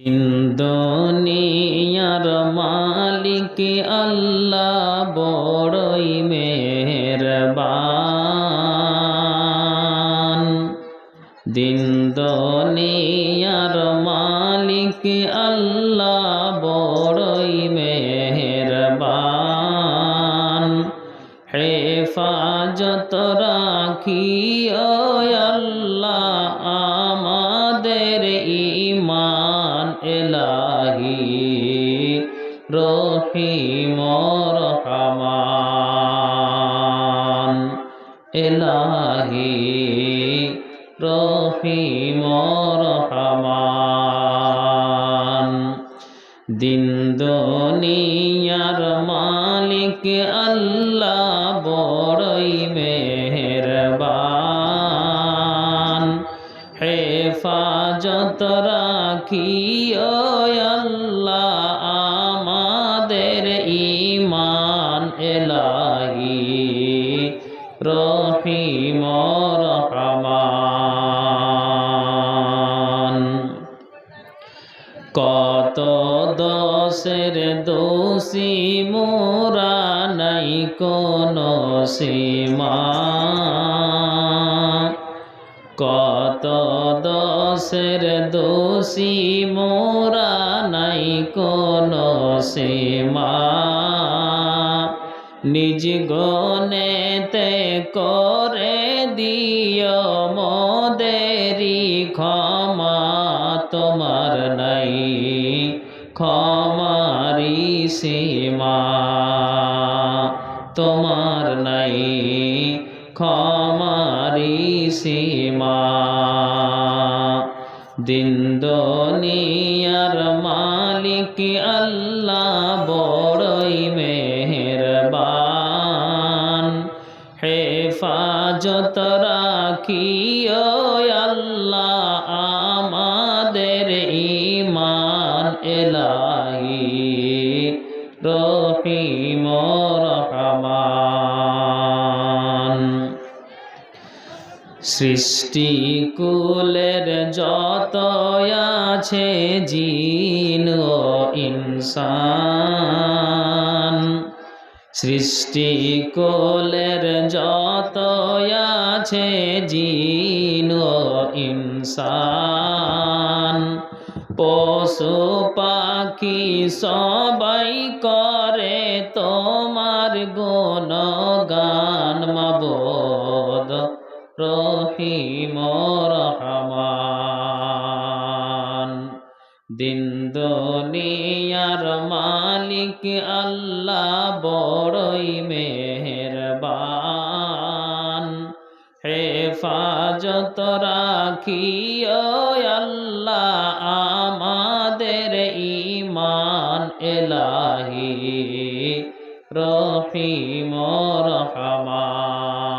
দিন দুনিয়ার মালিক আল্লাহ বড়ই মেহরবান। দিন দুনিয়ার মালিক আল্লাহ বড়ই মেহরবান। হেফাজত রাখিও রহিম রহমান। এলাহি রহিম রহমান। দিন দুনিয়ার মালিক আল্লাহ বড়ই মেহরবান। হেফাজত রাখিও আল্লাহ আমাদের ইমান এলাহি। রহিম রহমান। কত দোষের দোষী মোরা নাই কোনো সীমা। কত দোষের দোষী মোরা নাই কোনো সীমা। নিজ গনেতে করে দিও মোদেরি ক্ষমা, তোমার নাই ক্ষমারি সীমা। তোমার নাই ক্ষমারি সীমা। দিন দুনিয়ার মালিক আল্লাহ বড়ই মেহরবান। হেফাজত রাখিও আল্লাহ আমাদের ইমান এলাহি। রহিম রহমান। সৃষ্টি কুলের যত আছে জিন ইনসান। সৃষ্টি কুলের যত আছে জিন ও ইনসান। পশু পাখি সবাই করে তোমার গুণগান মাবোদ রহিম রহমান। দিন দুনিয়ার মালিক আল্লাহ বড়ই মেহরবান। হেফাজত রাখিও আল্লাহ আমাদের ইমান এলাহি। রহিম রহমান।